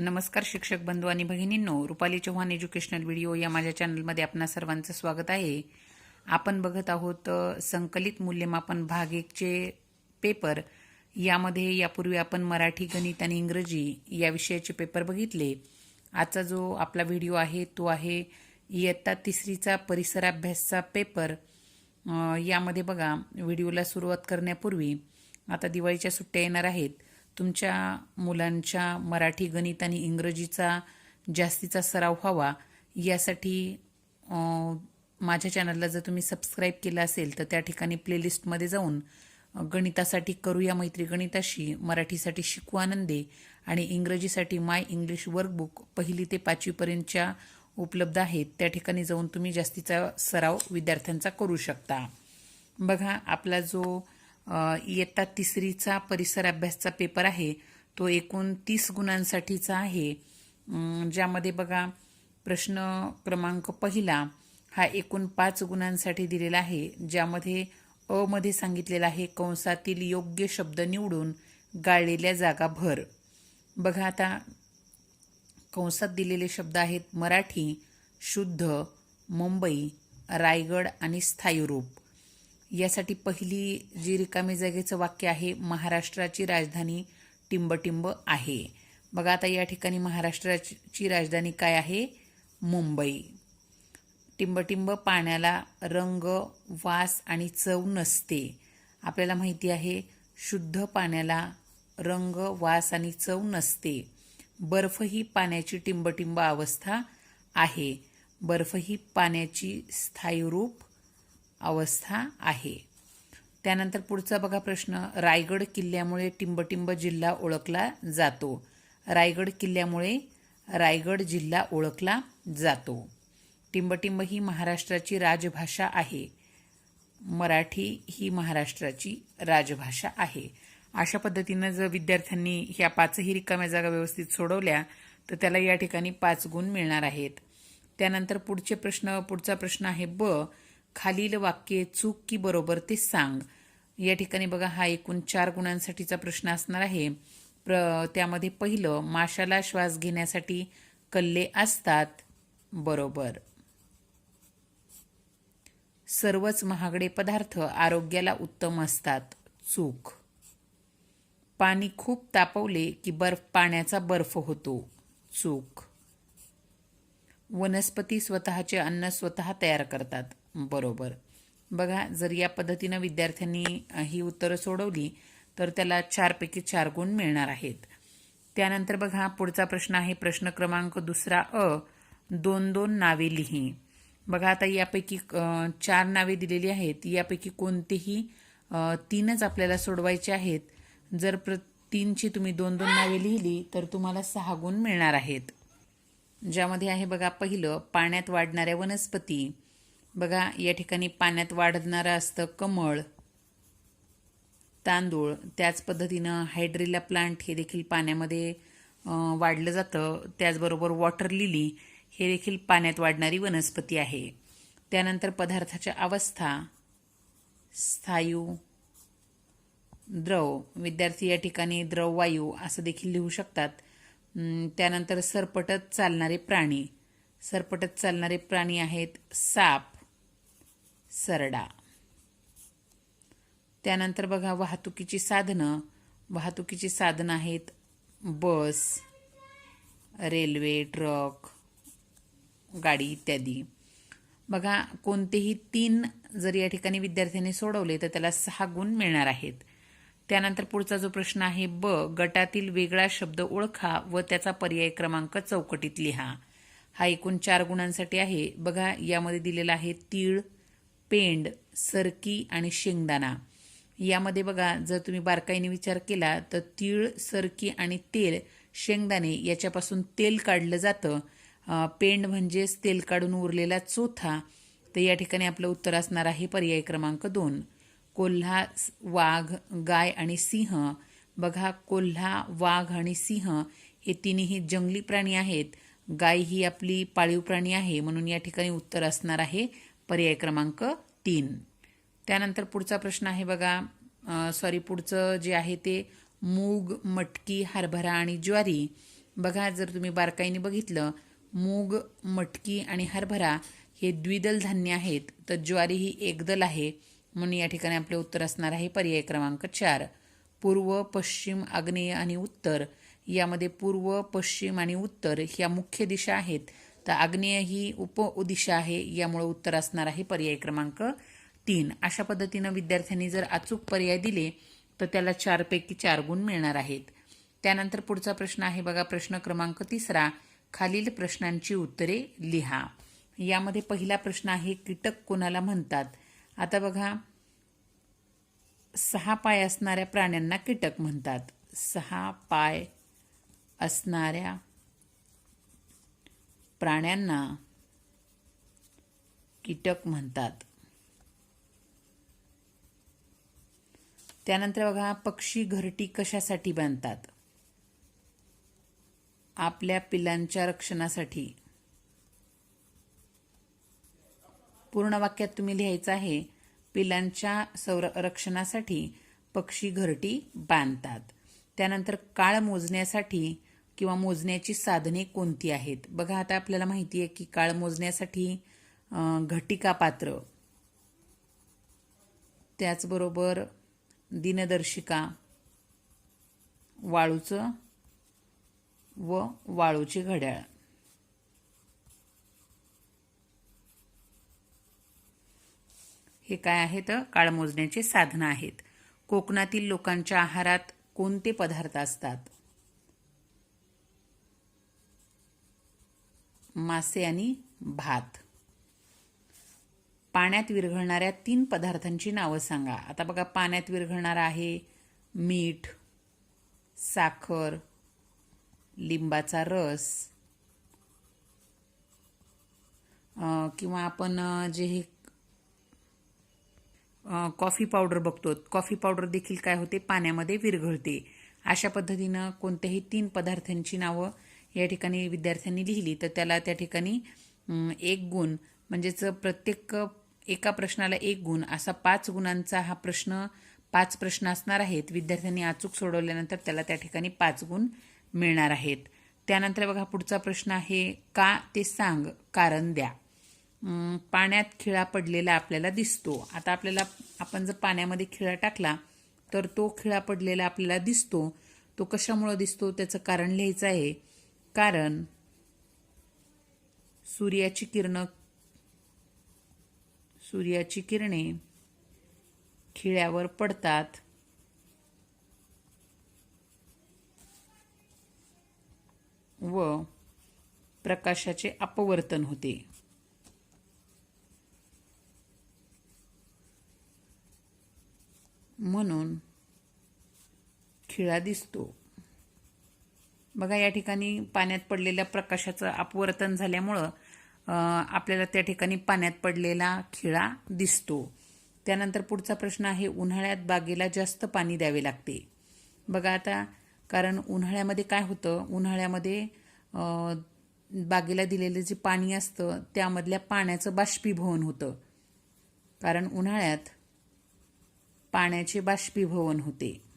नमस्कार शिक्षक बंधू आणि भगिनींनो रुपाली चव्हाण एज्युकेशनल व्हिडिओ या माझ्या चॅनलमध्ये आपणा सर्वांचं स्वागत आहे. आपण बघत आहोत संकलित मूल्यमापन भाग एकचे पेपर. यामध्ये यापूर्वी आपण मराठी गणित आणि इंग्रजी या विषयाचे पेपर बघितले. आजचा जो आपला व्हिडिओ आहे तो आहे इयत्ता तिसरीचा परिसराभ्यासचा पेपर. यामध्ये बघा व्हिडिओला सुरुवात करण्यापूर्वी आता दिवाळीच्या सुट्ट्या येणार आहेत. तुमच्या मुलांच्या मराठी गणित आणि इंग्रजीचा जास्तीचा सराव व्हावा यासाठी माझ्या चॅनलला जर तुम्ही सबस्क्राईब केलं असेल तर त्या ठिकाणी प्लेलिस्टमध्ये जाऊन गणितासाठी करूया मैत्री गणिताशी मराठीसाठी शिकू आनंदे आणि इंग्रजीसाठी माय इंग्लिश वर्कबुक पहिली ते पाचवीपर्यंतच्या उपलब्ध आहेत त्या ठिकाणी जाऊन तुम्ही जास्तीचा सराव विद्यार्थ्यांचा करू शकता. बघा आपला जो इयत्ता तिसरीचा परिसर अभ्यासचा पेपर आहे. तो एकूण तीस गुणांसाठीचा आहे. ज्यामध्ये बघा प्रश्न क्रमांक पहिला हा एकूण पाच गुणांसाठी दिलेला आहे. ज्यामध्ये अ मध्ये सांगितलेला आहे कंसातील योग्य शब्द निवडून गाळलेल्या जागा भर बघा आता कंसात दिलेले शब्द आहेत मराठी शुद्ध मुंबई रायगड आणि स्थायी रूप. यासाठी पहिली जी रिकामी जागेचं वाक्य आहे महाराष्ट्राची राजधानी टिंबटिंब आहे. बघा आता या ठिकाणी महाराष्ट्राची राजधानी काय आहे? मुंबई. टिंबटिंब पाण्याला रंग वास आणि चव नसते. आपल्याला माहिती आहे शुद्ध पाण्याला रंग वास आणि चव नसते. बर्फ ही पाण्याची टिंबटिंब अवस्था आहे. बर्फ ही पाण्याची स्थायी रूप अवस्था आहे. त्यानंतर पुढचा बघा प्रश्न. रायगड किल्ल्यामुळे टिंबटिंब जिल्हा ओळखला जातो. रायगड किल्ल्यामुळे रायगड जिल्हा ओळखला जातो. टिंबटिंब ही महाराष्ट्राची राजभाषा आहे. मराठी ही महाराष्ट्राची राजभाषा आहे. अशा पद्धतीनं जर विद्यार्थ्यांनी ह्या पाचही रिकाम्या जागा व्यवस्थित सोडवल्या तर त्याला या ठिकाणी पाच गुण मिळणार आहेत. त्यानंतर पुढचे प्रश्न पुढचा प्रश्न आहे ब. खालील वाक्ये चूक की बरोबर ते सांग. या ठिकाणी बघा हा एकूण चार गुणांसाठीचा प्रश्न असणार आहे. प्र त्यामध्ये पहिलं माशाला श्वास घेण्यासाठी कल्ले असतात. बरोबर. सर्वच महागडे पदार्थ आरोग्याला उत्तम असतात. चूक. पाणी खूप तापवले की बर्फ पाण्याचा बर्फ होतो. चूक. वनस्पती स्वतःचे अन्न स्वतः तयार करतात. बरोबर. बघा जर या पद्धतीनं विद्यार्थ्यांनी ही उत्तरं सोडवली तर त्याला चारपैकी चार गुण मिळणार आहेत. त्यानंतर बघा पुढचा प्रश्न आहे प्रश्न क्रमांक दुसरा अ दोन दोन नावे लिही. बघा आता यापैकी चार नावे दिलेली आहेत. यापैकी कोणतेही तीनच आपल्याला सोडवायचे आहेत. जर प्र तीनची तुम्ही दोन दोन नावे लिहिली तर तुम्हाला सहा गुण मिळणार आहेत. ज्यामध्ये आहे बघा पहिलं पाण्यात वाढणाऱ्या वनस्पती. बघा या ठिकाणी पाण्यात वाढणारं असतं कमळ तांदूळ. त्याच पद्धतीनं हायड्रिला प्लांट हे देखील पाण्यामध्ये वाढलं जातं. त्याचबरोबर वॉटर लिली हे देखील पाण्यात वाढणारी वनस्पती आहे. त्यानंतर पदार्थाच्या अवस्था स्थायू द्रव. विद्यार्थी या ठिकाणी द्रव वायू असं देखील लिहू शकतात. त्यानंतर सरपटत चालणारे प्राणी. सरपटत चालणारे प्राणी आहेत साप. सरडा. त्यानंतर बघा वाहतुकीची साधनं. वाहतुकीची साधनं आहेत बस रेल्वे ट्रक गाडी इत्यादी. बघा कोणतेही तीन जर या ठिकाणी विद्यार्थ्यांनी सोडवले तर त्याला सहा गुण मिळणार आहेत. त्यानंतर पुढचा जो प्रश्न आहे ब गटातील वेगळा शब्द ओळखा व त्याचा पर्याय क्रमांक चौकटीत लिहा. हा एकूण चार गुणांसाठी आहे. बघा यामध्ये दिलेला आहे तीळ पेंड सरकी आणि शेंगदाणा. यामध्ये बघा जर तुम्ही बारकाईने विचार केला तर तीळ सरकी आणि तेल शेंगदाणे याच्यापासून तेल काढलं जातं. पेंड म्हणजेच तेल काढून उरलेला चोथा. तर या ठिकाणी आपलं उत्तर असणार आहे पर्याय क्रमांक दोन. कोल्हा वाघ गाय आणि सिंह. बघा कोल्हा वाघ आणि सिंह हे तिन्ही जंगली प्राणी आहेत. गाय ही आपली पाळीव प्राणी आहे म्हणून या ठिकाणी उत्तर असणार आहे पर्याय क्रमांक तीन. त्यानंतर पुढचा प्रश्न आहे बघा. सॉरी पुढचं जे आहे ते मूग मटकी हरभरा आणि ज्वारी. बघा जर तुम्ही बारकाईने बघितलं मूग मटकी आणि हरभरा हे द्विदल धान्य आहेत. तर ज्वारी ही एकदल आहे. म्हणून या ठिकाणी आपले उत्तर असणार आहे पर्याय क्रमांक चार. पूर्व पश्चिम आग्नेय आणि उत्तर. यामध्ये पूर्व पश्चिम आणि उत्तर ह्या मुख्य दिशा आहेत. तर आग्नेय ही उप दिशा आहे यामुळे उत्तर असणार आहे पर्याय क्रमांक तीन. अशा पद्धतीनं विद्यार्थ्यांनी जर अचूक पर्याय दिले तर त्याला चारपैकी चार गुण मिळणार आहेत. त्यानंतर पुढचा प्रश्न आहे बघा प्रश्न क्रमांक तिसरा. खालील प्रश्नांची उत्तरे लिहा. यामध्ये पहिला प्रश्न आहे कीटक कोणाला म्हणतात? आता बघा सहा पाय असणाऱ्या प्राण्यांना कीटक म्हणतात. सहा पाय असणाऱ्या प्राण्यांना कीटक म्हणतात. त्यानंतर बघा पक्षी घरटी कशासाठी बांधतात? आपल्या पिलांच्या रक्षणासाठी. पूर्ण वाक्यात तुम्ही लिहायचं आहे पिलांच्या संरक्षणासाठी पक्षी घरटी बांधतात. त्यानंतर काळ मोजण्यासाठी किंवा मोजण्याची साधने कोणती आहेत? बघा आता आपल्याला माहिती आहे की काळ मोजण्यासाठी घटिका पात्र त्याचबरोबर दिनदर्शिका वाळूचं व वाळूचे घड्याळ. हे काय आहेत? काळ मोजण्याचे साधनं आहेत. कोकणातील लोकांच्या आहारात कोणते पदार्थ असतात? मासे आणि भात. पाण्यात विरघळणाऱ्या तीन पदार्थांची नावं सांगा. आता बघा पाण्यात विरघळणारं आहे मीठ साखर लिंबाचा रस किंवा आपण जे हे कॉफी पावडर बघतो. कॉफी पावडर देखील काय होते? पाण्यामध्ये विरघळते. अशा पद्धतीनं कोणत्याही तीन पदार्थांची नावं या ठिकाणी विद्यार्थ्यांनी लिहिली. तर त्याला त्या ठिकाणी एक गुण म्हणजेच प्रत्येक एका प्रश्नाला एक गुण असा पाच गुणांचा हा प्रश्न पाच प्रश्न असणार आहेत. विद्यार्थ्यांनी अचूक सोडवल्यानंतर त्याला त्या ठिकाणी पाच गुण मिळणार आहेत. त्यानंतर बघा पुढचा प्रश्न आहे का ते सांग कारण द्या. पाण्यात खिळा पडलेला आपल्याला दिसतो. आता आपल्याला आपण जर पाण्यामध्ये खिळा टाकला तर तो खिळा पडलेला आपल्याला दिसतो. तो कशामुळं दिसतो? त्याचं कारण लिहायचं आहे. कारण सूर्याची किरण सूर्याची किरणे खिळ्यावर पडतात. व प्रकाशाचे अपवर्तन होते. म्हणून खिळा दिसतो. बघा या ठिकाणी पाण्यात पडलेल्या प्रकाशाचं अपवर्तन झाल्यामुळं आपल्याला त्या ठिकाणी पाण्यात पडलेला खिळा दिसतो. त्यानंतर पुढचा प्रश्न आहे उन्हाळ्यात बागेला जास्त पाणी द्यावे लागते. बघा आता कारण उन्हाळ्यामध्ये काय होतं? उन्हाळ्यामध्ये बागेला दिलेलं जे पाणी असतं त्यामधल्या पाण्याचं बाष्पीभवन होतं. कारण उन्हाळ्यात पाण्याचे बाष्पीभवन होते.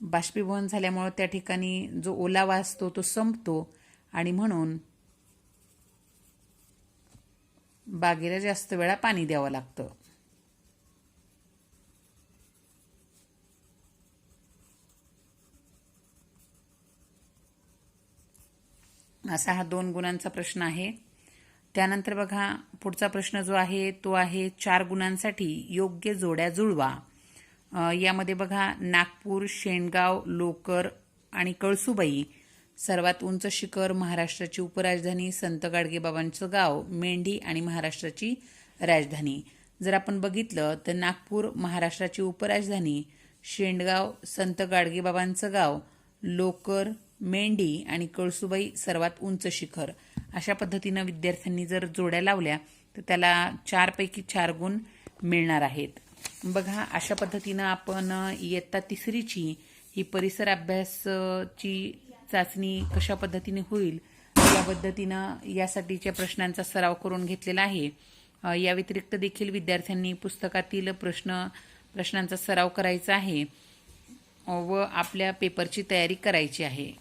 बाष्पीभवन झाल्यामुळं त्या ठिकाणी जो ओलावा असतो तो संपतो. आणि म्हणून बागेला जास्त वेळा पाणी द्यावं लागतं. असा हा दोन गुणांचा प्रश्न आहे. त्यानंतर बघा पुढचा प्रश्न जो आहे तो आहे चार गुणांसाठी योग्य जोड्या जुळवा. यामध्ये बघा नागपूर शेणगाव लोकर आणि कळसुबाई सर्वात उंच शिखर महाराष्ट्राची उपराजधानी संत गाडगेबाबांचं गाव मेंढी आणि महाराष्ट्राची राजधानी. जर आपण बघितलं तर नागपूर महाराष्ट्राची उपराजधानी शेंडगाव संत गाडगेबाबांचं गाव लोकर मेंढी आणि कळसुबाई सर्वात उंच शिखर. अशा पद्धतीनं विद्यार्थ्यांनी जर जोड्या लावल्या तर त्याला चारपैकी चार गुण मिळणार आहेत. बघा अशा पद्धतीनं आपण इयत्ता तिसरीची ही परिसर अभ्यासची चाचणी कशा पद्धतीने होईल या पद्धतीनं यासाठीच्या प्रश्नांचा सराव करून घेतलेला आहे. या व्यतिरिक्त देखील विद्यार्थ्यांनी पुस्तकातील प्रश्न प्रश्नांचा सराव करायचा आहे व आपल्या पेपरची तयारी करायची आहे.